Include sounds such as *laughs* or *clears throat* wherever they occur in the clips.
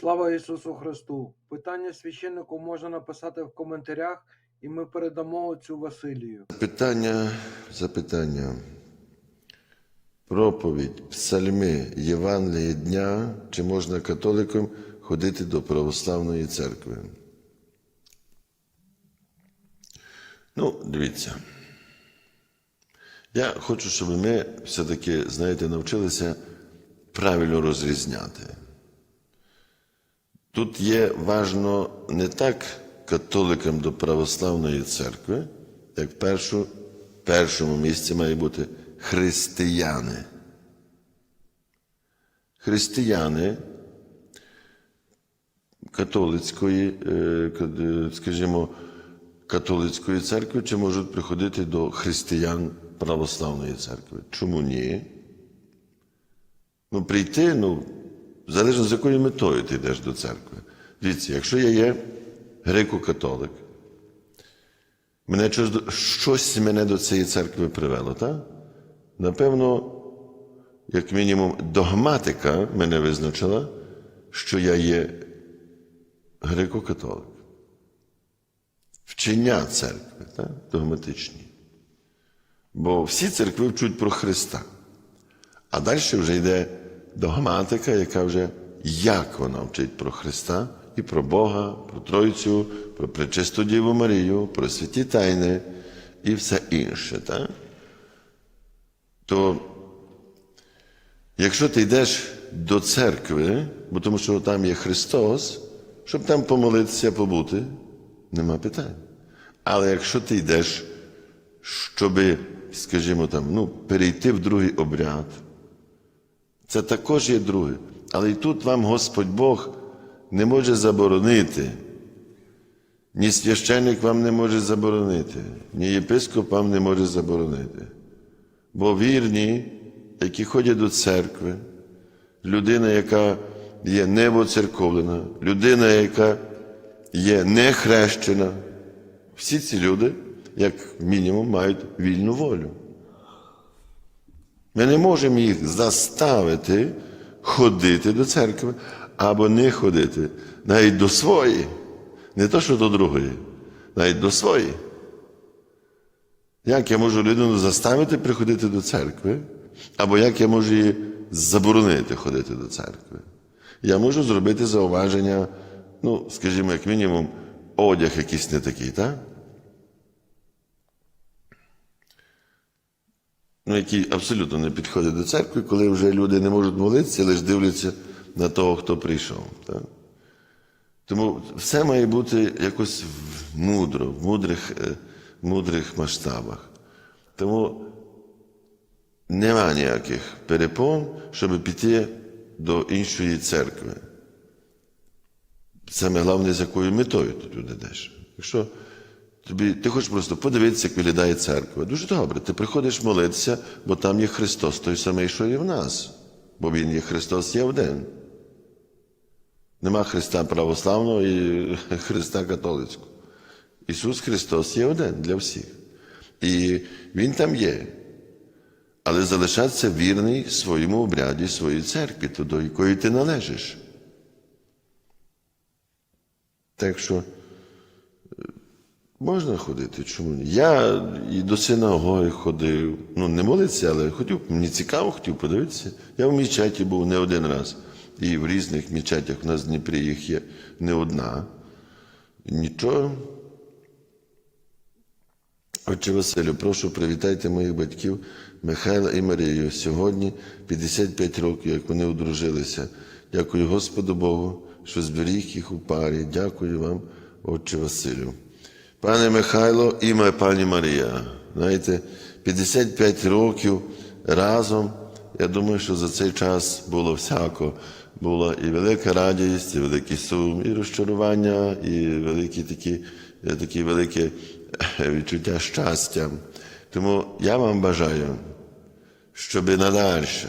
Слава Ісусу Христу! Питання священнику можна написати в коментарях, і ми передамо отцю Василію. Питання, запитання. Проповідь, псальми, Євангелії дня, чи можна католикам ходити до православної церкви? Ну, дивіться. Я хочу, щоб ми все-таки, знаєте, навчилися правильно розрізняти. Тут є важно не так католикам до православної церкви, як в першу, першому місці має бути християни. Християни католицької, е, скажімо, католицької церкви чи можуть приходити до християн православної церкви. Чому ні? Ну, прийти, ну, залежно з якою метою ти йдеш до церкви. Дивіться, якщо я є греко-католик, мене щось, мене до цієї церкви привело, так? Напевно, як мінімум, догматика мене визначила, що я є греко-католик. Вчення церкви, так? догматичні. Бо всі церкви вчуть про Христа. А далі вже йде догматика, яка вже як вона вчить про Христа і про Бога, про Тройцю, про Пречисту Діву Марію, про святі тайни і все інше. Так? То якщо ти йдеш до церкви, бо тому що там є Христос, щоб там помолитися, побути, нема питань. Але якщо ти йдеш, щоби, скажімо там, ну, перейти в другий обряд, це також є друге. Але і тут вам Господь Бог не може заборонити. Ні священник вам не може заборонити, ні єпископ вам не може заборонити. Бо вірні, які ходять до церкви, людина, яка є невоцерковлена, людина, яка є нехрещена, всі ці люди, як мінімум, мають вільну волю. Ми не можемо їх заставити ходити до церкви або не ходити навіть до своєї, не то, що до другої, навіть до своєї. Як я можу людину заставити приходити до церкви, або як я можу її заборонити ходити до церкви? Я можу зробити зауваження, ну, скажімо, як мінімум, одяг якийсь не такий, так? Ну, які абсолютно не підходять до церкви, коли вже люди не можуть молитися, лише дивляться на того, хто прийшов. Так? Тому все має бути якось в- мудро, в мудрих, е, мудрих масштабах. Тому нема ніяких перепон, щоб піти до іншої церкви. Саме головне, з якою метою ти туди йдеш. Якщо тобі, ти хочеш просто подивитися, як виглядає церква. Дуже добре. Ти приходиш молитися, бо там є Христос, той самий, що і в нас. Бо Він є Христос є один. Нема Христа православного і *laughs* Христа католицького. Ісус Христос є один для всіх. І Він там є. Але залишатися вірний своєму обряді, своїй церкві, то до якої ти належиш. Так що можна ходити, чому ні? Я і до синагоги ходив. Ну, не молитися, але хотів, мені цікаво, хотів подивитися. Я в мечеті був не один раз. І в різних мечетях у нас в Дніпрі їх є не одна. Нічого. Отче Василю, прошу привітайте моїх батьків Михайла і Марію. Сьогодні 55 років, як вони одружилися. Дякую Господу Богу, що зберіг їх у парі. Дякую вам, Отче Василю. Пане Михайло і моя пані Марія. Знаєте, 55 років разом. Я думаю, що за цей час було всяко. Була і велика радість, і великий сум, і розчарування, і великі такі, е, такі велике е, відчуття щастя. Тому я вам бажаю, щоб надальше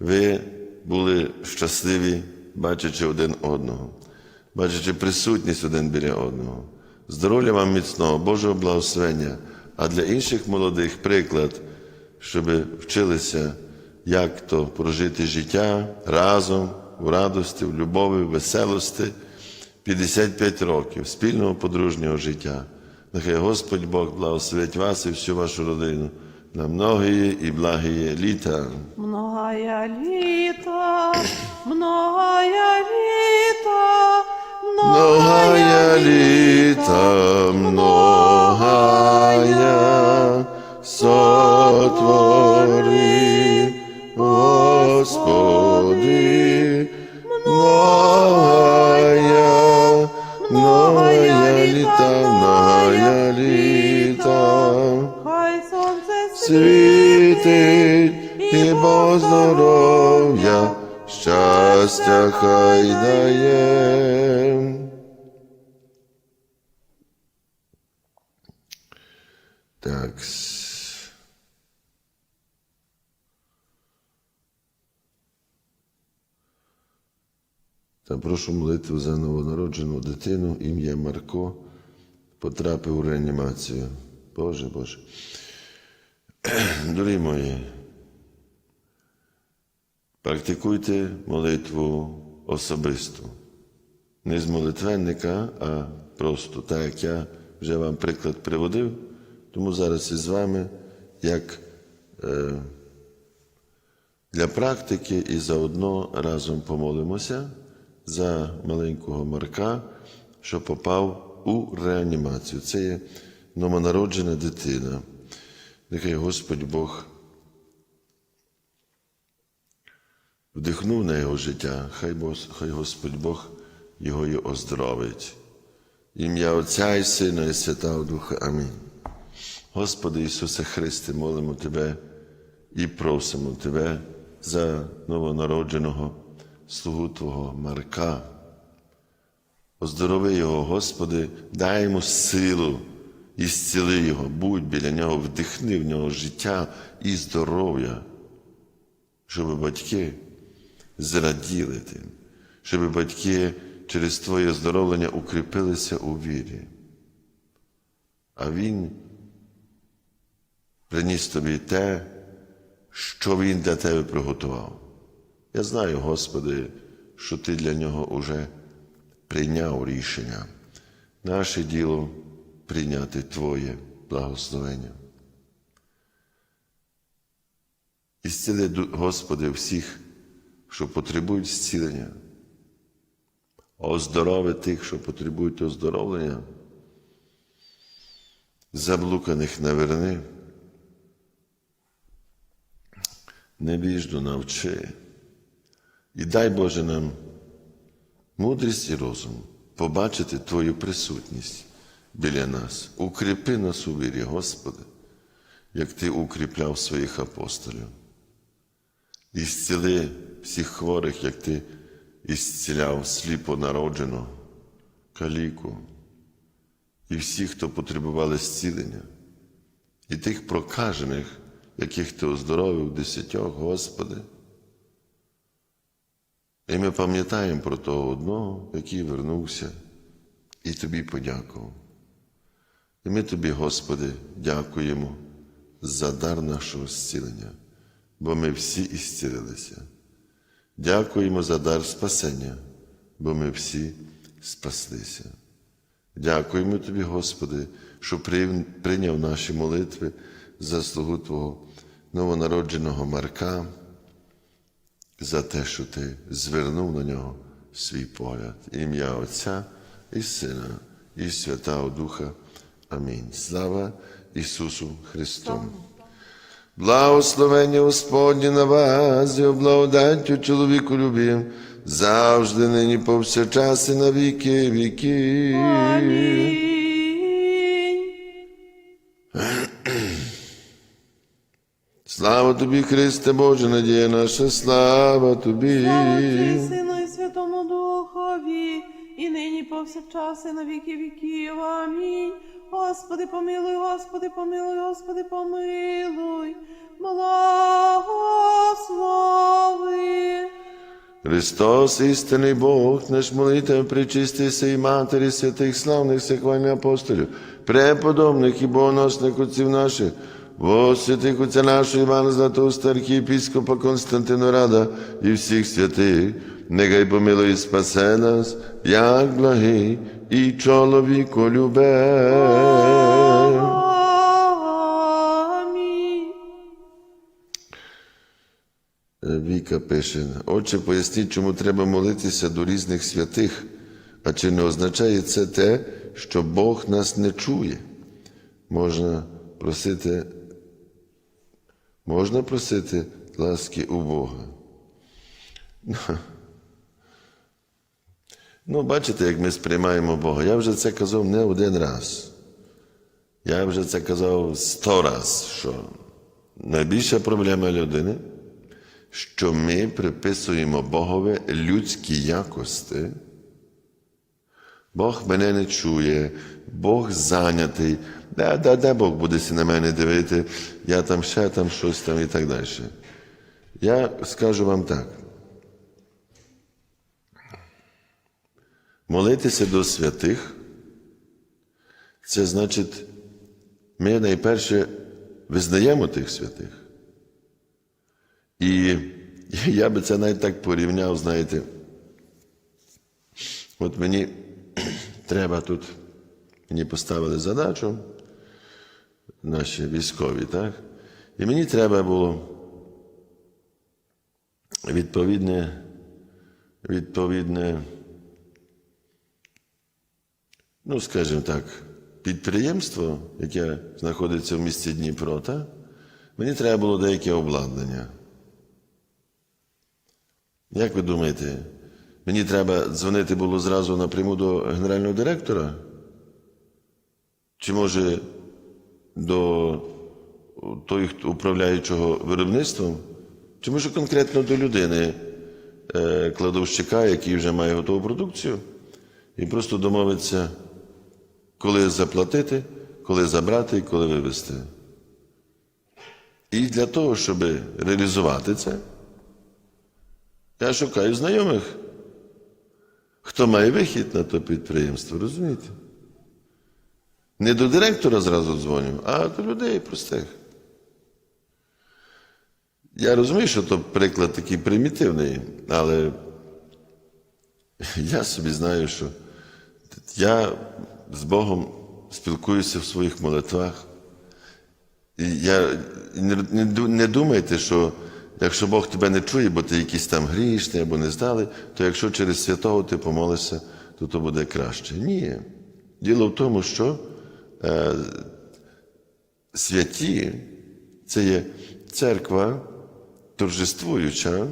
ви були щасливі, бачачи один одного, бачачи присутність один біля одного. Здоров'я вам міцного, Божого благословення, а для інших молодих приклад, щоб вчилися, як то прожити життя разом, в радості, в любові, в веселості. 55 років спільного подружнього життя. Нехай Господь Бог благословить вас і всю вашу родину на многие і благие літа. Многая літа, многая літа, Многая літа, многая сотвори, Господи, многая, многая літа, многая літа. Хай сонце світить і Бог здоров'я, щастя хай дає. Так. Та прошу молитву за новонароджену дитину, ім'я Марко, потрапив у реанімацію. Боже Боже. Дорогі мої, практикуйте молитву особисто. Не з молитвенника, а просто так, як я вже вам приклад приводив, тому зараз із вами як е, для практики і заодно разом помолимося за маленького Марка, що попав у реанімацію. Це є новонароджена дитина. Нехай Господь Бог вдихнув на його життя, хай, Бос- хай Господь Бог його і оздоровить. Ім'я Отця і Сина, і Святого Духа. Амінь. Господи Ісусе Христе, молимо Тебе і просимо Тебе за новонародженого слугу Твого Марка. Оздорови його, Господи, дай йому силу і зціли його, будь біля нього, вдихни в нього життя і здоров'я, щоб батьки зраділи тим, щоб батьки через Твоє оздоровлення укріпилися у вірі. А Він приніс тобі те, що Він для тебе приготував. Я знаю, Господи, що Ти для нього уже прийняв рішення. Наше діло прийняти Твоє благословення. І зціли, Господи, всіх, що потребують зцілення, оздорови тих, що потребують оздоровлення, заблуканих наверни, небіжно навчи. І дай Боже нам мудрість і розум побачити Твою присутність біля нас. Укріпи нас у вірі, Господи, як Ти укріпляв своїх апостолів. І зціли всіх хворих, як Ти ісціляв сліпо народжену, каліку, і всіх, хто потребували зцілення, і тих прокажених, яких Ти оздоровив десятьох, Господи. І ми пам'ятаємо про того одного, який вернувся і тобі подякував. І ми тобі, Господи, дякуємо за дар нашого зцілення, бо ми всі ісцілилися. Дякуємо за дар спасення, бо ми всі спаслися. Дякуємо тобі, Господи, що прийняв наші молитви за слугу Твого новонародженого Марка за те, що ти звернув на нього свій погляд. Ім'я Отця і Сина, і Святого Духа. Амінь. Слава Ісусу Христу. Благословення Господнє на вас, і благодаттю чоловіку любим, завжди нині повсякчас і на віки віки. *clears throat* Слава тобі, Христе Боже, надія наша, слава тобі. Слава Отцю і Сину і Святому Духові, і нині повсякчас і на віки віків. Амінь. Господи, помилуй, Господи, помилуй, Господи, помилуй. Благослови. Христос, істинний Бог, наш молитва причистися і матері святих славних всехвальних апостолів, преподобних і богоносних отців наших, во святих отця нашого Івана Златоуста, архієпіскопа Константину Рада і всіх святих, нехай помилує спасе нас, як благий і чоловіко любе. Віка пише: Отче, поясніть, чому треба молитися до різних святих, а чи не означає це те, що Бог нас не чує? Можна просити, можна просити ласки у Бога. Ну, бачите, як ми сприймаємо Бога. Я вже це казав не один раз. Я вже це казав сто раз, що найбільша проблема людини що ми приписуємо Богові людські якості. Бог мене не чує, Бог зайнятий. Де, де, де Бог буде на мене дивити, я там ще там щось там і так далі. Я скажу вам так. Молитися до святих, це значить, ми найперше визнаємо тих святих. І я би це навіть так порівняв, знаєте. От мені *clears throat* треба тут, мені поставили задачу, наші військові, так? І мені треба було відповідне, відповідне, ну, скажімо так, підприємство, яке знаходиться в місті Дніпро, так? мені треба було деяке обладнання. Як ви думаєте, мені треба дзвонити було зразу напряму до генерального директора? Чи може до той, хто управляючого виробництвом? Чи може конкретно до людини, е, кладовщика, який вже має готову продукцію, і просто домовитися, коли заплатити, коли забрати і коли вивезти? І для того, щоб реалізувати це, я шукаю знайомих, хто має вихід на то підприємство, розумієте? Не до директора зразу дзвоню, а до людей простих. Я розумію, що то приклад такий примітивний, але я собі знаю, що я з Богом спілкуюся в своїх молитвах. І я не, не, думайте, що якщо Бог тебе не чує, бо ти якийсь там грішний або не здалий, то якщо через святого ти помолишся, то то буде краще. Ні. Діло в тому, що е, святі це є церква торжествуюча,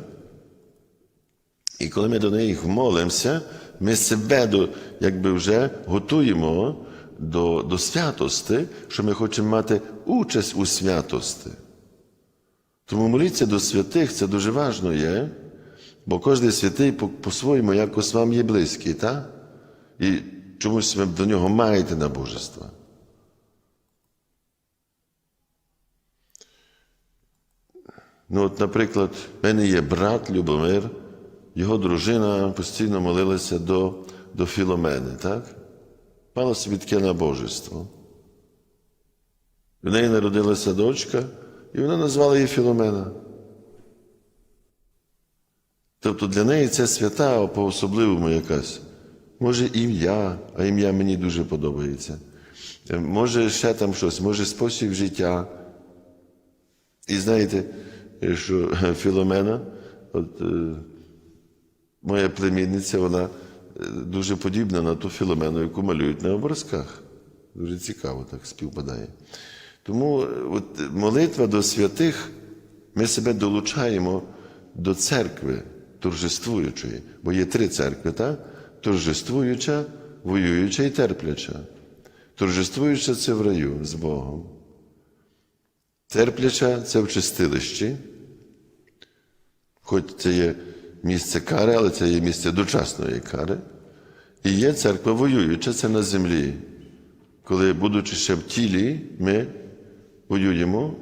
і коли ми до неї молимося, ми себе якби вже готуємо до, до святости, що ми хочемо мати участь у святості. Тому молитися до святих це дуже важливо є, бо кожен святий по- по-своєму якось вам є близький, так? І чомусь ви до нього маєте набожество. Ну, от, наприклад, в мене є брат Любомир, його дружина постійно молилася до, до Філомени, так? Мала собі таке набожество. В неї народилася дочка, і вона назвала її Філомена. Тобто для неї це свята по-особливому якась. Може ім'я, а ім'я мені дуже подобається. Може ще там щось, може спосіб життя. І знаєте, що *laughs* Філомена, от, е, моя племінниця, вона е, дуже подібна на ту Філомену, яку малюють на образках. Дуже цікаво так співпадає. Тому е, от, молитва до святих, ми себе долучаємо до церкви торжествуючої, бо є три церкви, так? торжествуюча, воююча і терпляча. Торжествуюча це в раю з Богом. Терпляча це в чистилищі, хоч це є місце кари, але це є місце дочасної кари. І є церква воююча, це на землі. Коли, будучи ще в тілі, ми воюємо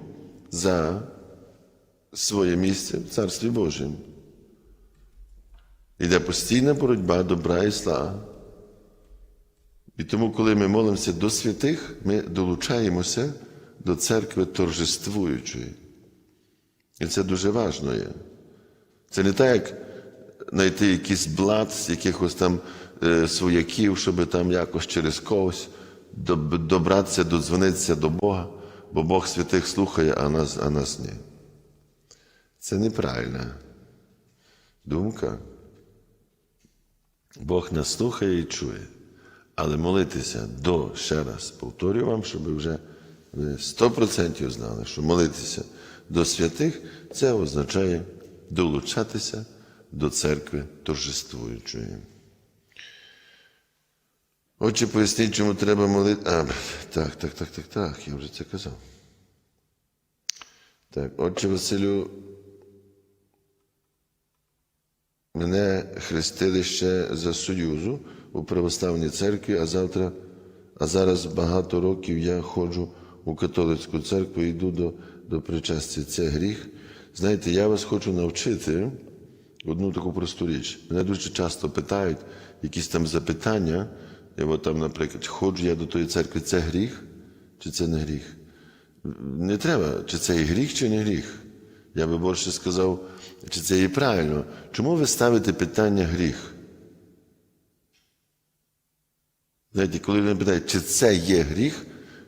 за своє місце в Царстві Божому. Іде постійна боротьба добра і зла. І тому, коли ми молимося до святих, ми долучаємося до церкви торжествуючої. І це дуже важливо. Це не так, як знайти якийсь блат з якихось там е, свояків, щоб там якось через когось доб- добратися, додзвонитися до Бога, бо Бог святих слухає, а нас, а нас ні. Це неправильна думка. Бог нас слухає і чує. Але молитися до, ще раз повторюю вам, щоб вже ви 100% знали, що молитися до святих це означає долучатися до церкви торжествуючої. Отже, поясніть, чому треба молити. А, так, так, так, так, так, я вже це казав. Так, отче Василю, Мене хрестили ще за Союзу у православній церкві, а завтра, а зараз багато років я ходжу у католицьку церкву і йду до, до причастя. Це гріх. Знаєте, я вас хочу навчити одну таку просту річ. Мене дуже часто питають якісь там запитання. І от там, наприклад, ходжу я до тої церкви, це гріх чи це не гріх? Не треба, чи це є гріх, чи не гріх. Я би більше сказав, чи це є правильно. Чому ви ставите питання гріх? Знаєте, коли людина питає, чи це є гріх,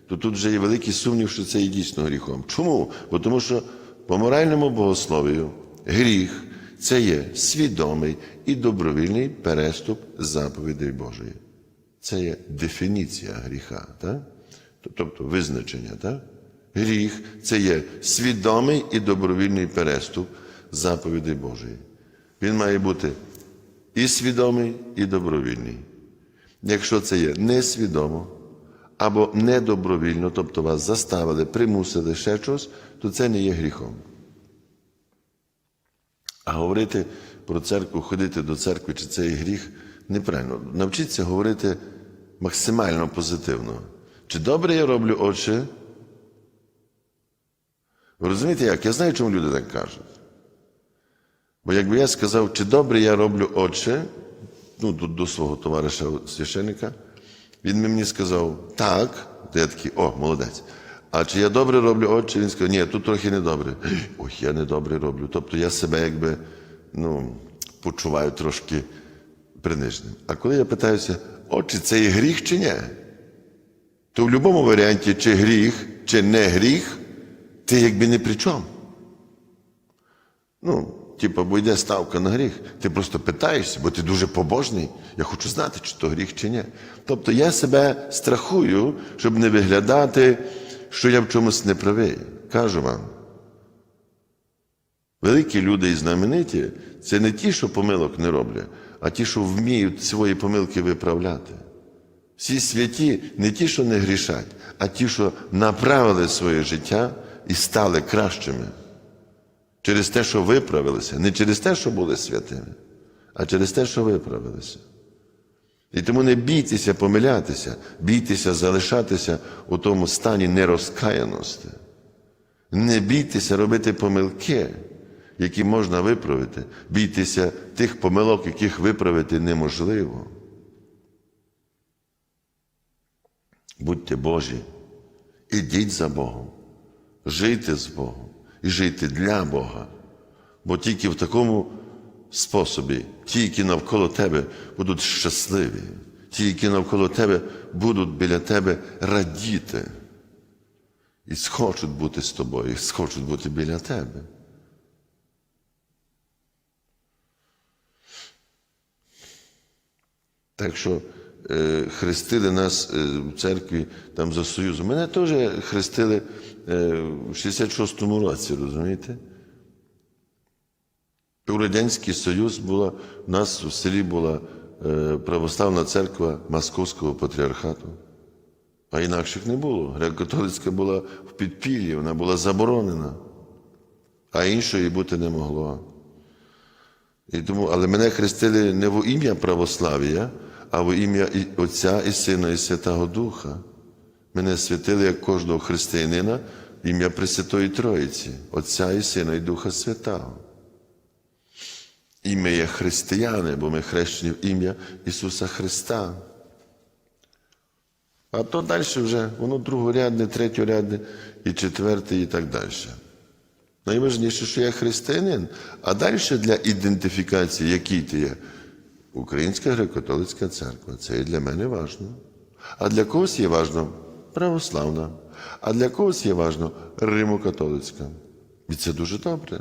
то тут вже є великий сумнів, що це є дійсно гріхом. Чому? Бо тому що по моральному богословію гріх це є свідомий і добровільний переступ заповідей Божої. Це є дефініція гріха, так? тобто визначення. Так? Гріх це є свідомий і добровільний переступ заповідей Божої. Він має бути і свідомий, і добровільний. Якщо це є несвідомо або недобровільно, тобто вас заставили, примусили ще щось, то це не є гріхом. А говорити про церкву, ходити до церкви, чи це є гріх, неправильно. Навчіться говорити максимально позитивно. Чи добре я роблю отче? Ви розумієте як? Я знаю, чому люди так кажуть. Бо якби я сказав, чи добре я роблю отче, ну, до, до свого товариша священника, він мені сказав, так, то я такий, о, молодець. А чи я добре роблю отче? Він сказав, ні, тут трохи недобре. Ой, я недобре роблю. Тобто я себе якби ну, почуваю трошки приниженим. А коли я питаюся, отче, це є гріх чи ні? То в будь-якому варіанті, чи гріх, чи не гріх, ти якби не при чому. Ну, типу, бо йде ставка на гріх. Ти просто питаєшся, бо ти дуже побожний. Я хочу знати, чи то гріх, чи ні. Тобто я себе страхую, щоб не виглядати, що я в чомусь не правий. Кажу вам. Великі люди і знамениті це не ті, що помилок не роблять, а ті, що вміють свої помилки виправляти. Всі святі не ті, що не грішать, а ті, що направили своє життя і стали кращими. Через те, що виправилися, не через те, що були святими, а через те, що виправилися. І тому не бійтеся помилятися, бійтеся залишатися у тому стані нерозкаяності. Не бійтеся робити помилки, які можна виправити. Бійтеся тих помилок, яких виправити неможливо. Будьте Божі, ідіть за Богом, жийте з Богом і жийте для Бога. Бо тільки в такому способі ті, які навколо тебе будуть щасливі, ті, які навколо тебе будуть біля тебе радіти і схочуть бути з тобою, і схочуть бути біля тебе. Так що е, хрестили нас е, в церкві там за Союзом. Мене теж хрестили е, в 66-му році, розумієте? У Радянський Союз була, у нас в селі була е, православна церква Московського патріархату. А інакших не було. Греко-католицька була в підпіллі, вона була заборонена, а іншої бути не могло. І тому, але мене хрестили не в ім'я православ'я, а в ім'я Отця і Сина, і Святого Духа. Мене святили як кожного християнина в ім'я Пресвятої Троїці, Отця і Сина, і Духа Святого. І ми є християни, бо ми хрещені в ім'я Ісуса Христа. А то далі вже воно другорядне, третьорядне і четверте, і так далі. Найважніше, що я християнин, а далі для ідентифікації, який ти є, Українська греко-католицька церква. Це і для мене важливо. А для когось є важливо православна, а для когось є важливо Римо-католицька. І це дуже добре.